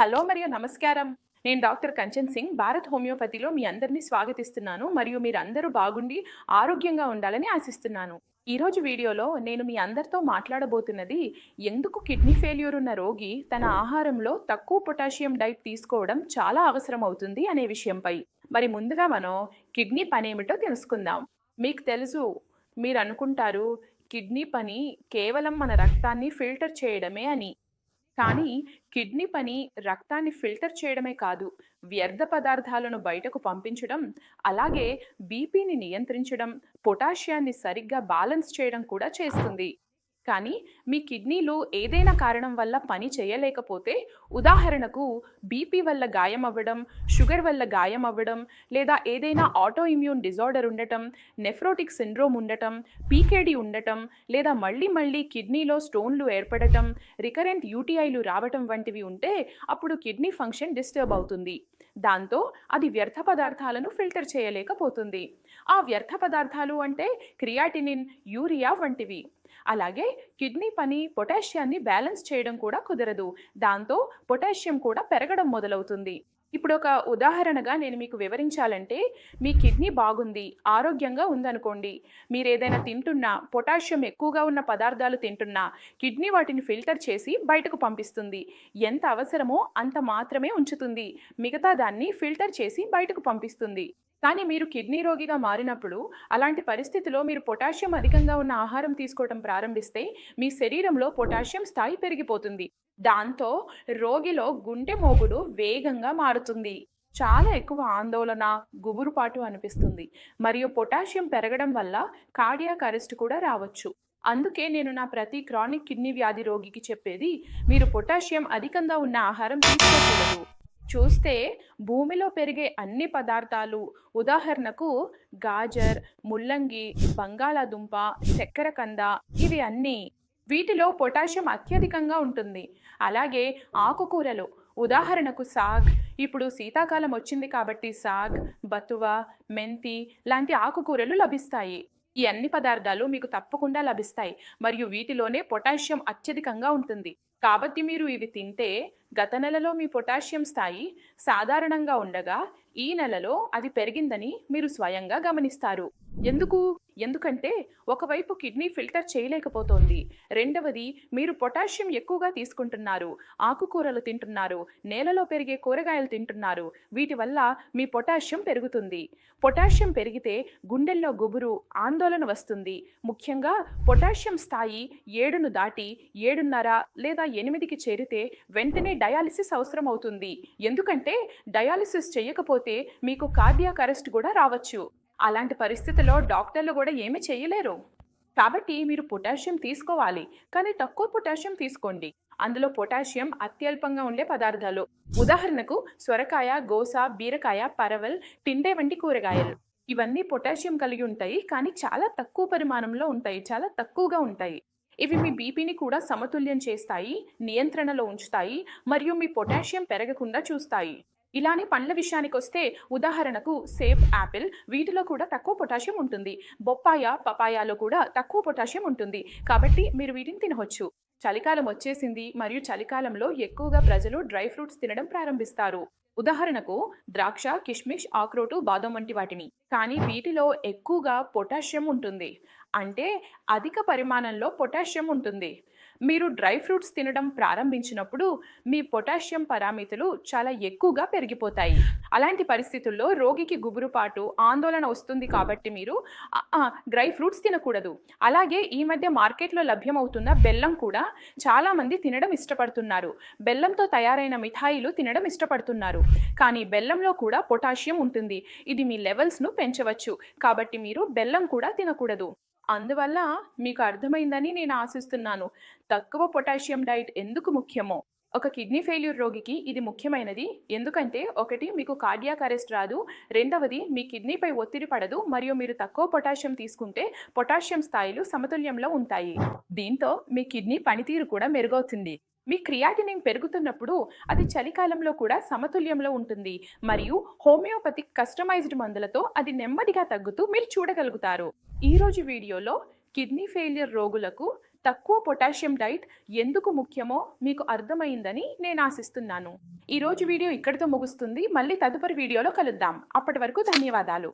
Hello మరియు నమస్కారం. నేను డాక్టర్ కంచన్ సింగ్ భారత్ హోమియోపతిలో మీ అందరినీ స్వాగతిస్తున్నాను మరియు మీరందరూ బాగుండి ఆరోగ్యంగా ఉండాలని ఆశిస్తున్నాను. ఈరోజు వీడియోలో నేను మీ అందరితో మాట్లాడబోతున్నది ఎందుకు కిడ్నీ ఫెయిల్యూర్ ఉన్న రోగి తన ఆహారంలో తక్కువ పొటాషియం డైట్ తీసుకోవడం చాలా అవసరం అవుతుంది అనే విషయంపై. మరి ముందుగా మనం కిడ్నీ పని ఏమిటో తెలుసుకుందాం. మీకు తెలుసు మీరు అనుకుంటారు కిడ్నీ పని కేవలం మన రక్తాన్ని ఫిల్టర్ చేయడమే అని. కానీ కిడ్నీ పని రక్తాన్ని ఫిల్టర్ చేయడమే కాదు వ్యర్థ పదార్థాలను బయటకు పంపించడం అలాగే బీపీని నియంత్రించడం పొటాషియాన్ని సరిగ్గా బ్యాలెన్స్ చేయడం కూడా చేస్తుంది. కానీ మీ కిడ్నీలో ఏదైనా కారణం వల్ల పని చేయలేకపోతే ఉదాహరణకు బీపీ వల్ల గాయం అవ్వడం షుగర్ వల్ల గాయం అవ్వడం లేదా ఏదైనా ఆటో ఇమ్యూన్ డిజార్డర్ ఉండటం నెఫ్రోటిక్ సిండ్రోమ్ ఉండటం పీకేడి ఉండటం లేదా మళ్ళీ మళ్ళీ కిడ్నీలో స్టోన్లు ఏర్పడటం రికరెంట్ యూటీఐలు రావటం వంటివి ఉంటే అప్పుడు కిడ్నీ ఫంక్షన్ డిస్టర్బ్ అవుతుంది. దాంతో అది వ్యర్థ పదార్థాలను ఫిల్టర్ చేయలేకపోతుంది. ఆ వ్యర్థ పదార్థాలు అంటే క్రియాటినిన్ యూరియా వంటివి. అలాగే కిడ్నీ పని పొటాషియాన్ని బ్యాలెన్స్ చేయడం కూడా కుదరదు. దాంతో పొటాషియం కూడా పెరగడం మొదలవుతుంది. ఇప్పుడు ఒక ఉదాహరణగా నేను మీకు వివరించాలంటే మీ కిడ్నీ బాగుంది ఆరోగ్యంగా ఉందనుకోండి. మీరు ఏదైనా తింటున్నా పొటాషియం ఎక్కువగా ఉన్న పదార్థాలు తింటున్నా కిడ్నీ వాటిని ఫిల్టర్ చేసి బయటకు పంపిస్తుంది. ఎంత అవసరమో అంత మాత్రమే ఉంచుతుంది. మిగతా దాన్ని ఫిల్టర్ చేసి బయటకు పంపిస్తుంది. కానీ మీరు కిడ్నీ రోగిగా మారినప్పుడు అలాంటి పరిస్థితిలో మీరు పొటాషియం అధికంగా ఉన్న ఆహారం తీసుకోవడం ప్రారంభిస్తే మీ శరీరంలో పొటాషియం స్థాయి పెరిగిపోతుంది. దాంతో రోగిలో గుండె మోగుడు వేగంగా మారుతుంది. చాలా ఎక్కువ ఆందోళన గుబురుపాటు అనిపిస్తుంది. మరియు పొటాషియం పెరగడం వల్ల కార్డియాక్ అరెస్ట్ కూడా రావచ్చు. అందుకే నేను నా ప్రతి క్రానిక్ కిడ్నీ వ్యాధి రోగికి చెప్పేది మీరు పొటాషియం అధికంగా ఉన్న ఆహారం తీసుకోకూడదు. చూస్తే భూమిలో పెరిగే అన్ని పదార్థాలు ఉదాహరణకు గాజర్ ముల్లంగి బంగాళాదుంప చక్కెర కంద ఇవి అన్నీ వీటిలో పొటాషియం అత్యధికంగా ఉంటుంది. అలాగే ఆకుకూరలు ఉదాహరణకు సాగ్ ఇప్పుడు శీతాకాలం వచ్చింది కాబట్టి సాగ్ బతువ మెంతి లాంటి ఆకుకూరలు లభిస్తాయి. ఈ అన్ని పదార్థాలు మీకు తప్పకుండా లభిస్తాయి. మరియు వీటిలోనే పొటాషియం అత్యధికంగా ఉంటుంది. కాబట్టి మీరు ఇవి తింటే గత నెలలో మీ పొటాషియం స్థాయి సాధారణంగా ఉండగా ఈ నెలలో అది పెరిగిందని మీరు స్వయంగా గమనిస్తారు. ఎందుకు? ఎందుకంటే ఒకవైపు కిడ్నీ ఫిల్టర్ చేయలేకపోతోంది. రెండవది మీరు పొటాషియం ఎక్కువగా తీసుకుంటున్నారు. ఆకుకూరలు తింటున్నారు. నేలలో పెరిగే కూరగాయలు తింటున్నారు. వీటి వల్ల మీ పొటాషియం పెరుగుతుంది. పొటాషియం పెరిగితే గుండెల్లో గుబురు ఆందోళన వస్తుంది. ముఖ్యంగా పొటాషియం స్థాయి ఏడును దాటి ఏడున్నర లేదా ఎనిమిదికి చేరితే వెంటనే డయాలిసిస్ అవసరం అవుతుంది. ఎందుకంటే డయాలిసిస్ చేయకపోతే మీకు కార్డియాక్ అరెస్ట్ కూడా రావచ్చు. అలాంటి పరిస్థితిలో డాక్టర్లు కూడా ఏమీ చేయలేరు. కాబట్టి మీరు పొటాషియం తీసుకోవాలి. కానీ తక్కువ పొటాషియం తీసుకోండి. అందులో పొటాషియం అత్యల్పంగా ఉండే పదార్థాలు. ఉదాహరణకు సొరకాయ గోస బీరకాయ పరవల్ టిండే వంటి కూరగాయలు. ఇవన్నీ పొటాషియం కలిగి ఉంటాయి. కానీ చాలా తక్కువ పరిమాణంలో ఉంటాయి. చాలా తక్కువగా ఉంటాయి. ఇవి మీ బీపీని కూడా సమతుల్యం చేస్తాయి నియంత్రణలో ఉంచుతాయి మరియు మీ పొటాషియం పెరగకుండా చూస్తాయి. ఇలానే పండ్ల విషయానికి వస్తే ఉదాహరణకు సేబ్ యాపిల్ వీటిలో కూడా తక్కువ పొటాషియం ఉంటుంది. బొప్పాయ పపాయాలో కూడా తక్కువ పొటాషియం ఉంటుంది. కాబట్టి మీరు వీటిని తినవచ్చు. చలికాలం వచ్చేసింది మరియు చలికాలంలో ఎక్కువగా ప్రజలు డ్రై ఫ్రూట్స్ తినడం ప్రారంభిస్తారు. ఉదాహరణకు ద్రాక్ష కిష్మిష్ ఆక్రోటు బాదం వంటి వాటిని. కానీ వీటిలో ఎక్కువగా పొటాషియం ఉంటుంది. అంటే అధిక పరిమాణంలో పొటాషియం ఉంటుంది. మీరు డ్రై ఫ్రూట్స్ తినడం ప్రారంభించినప్పుడు మీ పొటాషియం పారామితులు చాలా ఎక్కువగా పెరిగిపోతాయి. అలాంటి పరిస్థితుల్లో రోగికి గుబురుపాటు ఆందోళన వస్తుంది కాబట్టి మీరు డ్రై ఫ్రూట్స్ తినకూడదు. అలాగే ఈ మధ్య మార్కెట్లో లభ్యమవుతున్న బెల్లం కూడా చాలామంది తినడం ఇష్టపడుతున్నారు. బెల్లంతో తయారైన మిఠాయిలు తినడం ఇష్టపడుతున్నారు. కానీ బెల్లంలో కూడా పొటాషియం ఉంటుంది. ఇది మీ లెవెల్స్ను పెంచవచ్చు. కాబట్టి మీరు బెల్లం కూడా తినకూడదు. అందువల్ల మీకు అర్థమైందని నేను ఆశిస్తున్నాను. తక్కువ పొటాషియం డైట్ ఎందుకు ముఖ్యమో? ఒక కిడ్నీ ఫెయిల్యూర్ రోగికి ఇది ముఖ్యమైనది. ఎందుకంటే ఒకటి మీకు కార్డియాక్ అరెస్ట్ రాదు. రెండవది మీ కిడ్నీపై ఒత్తిడి పడదు. మరియు మీరు తక్కువ పొటాషియం తీసుకుంటే పొటాషియం స్థాయిలు సమతుల్యంలో ఉంటాయి. దీంతో మీ కిడ్నీ పనితీరు కూడా మెరుగవుతుంది. మీ క్రియాటినిన్ పెరుగుతున్నప్పుడు అది చలికాలంలో కూడా సమతుల్యంలో ఉంటుంది. మరియు హోమియోపతిక్ కస్టమైజ్డ్ మందులతో అది నెమ్మదిగా తగ్గుతూ మీరు చూడగలుగుతారు. ఈరోజు వీడియోలో కిడ్నీ ఫెయిలియర్ రోగులకు తక్కువ పొటాషియం డైట్ ఎందుకు ముఖ్యమో మీకు అర్థమైందని నేను ఆశిస్తున్నాను. ఈరోజు వీడియో ఇక్కడితో ముగుస్తుంది. మళ్ళీ తదుపరి వీడియోలో కలుద్దాం. అప్పటి వరకు ధన్యవాదాలు.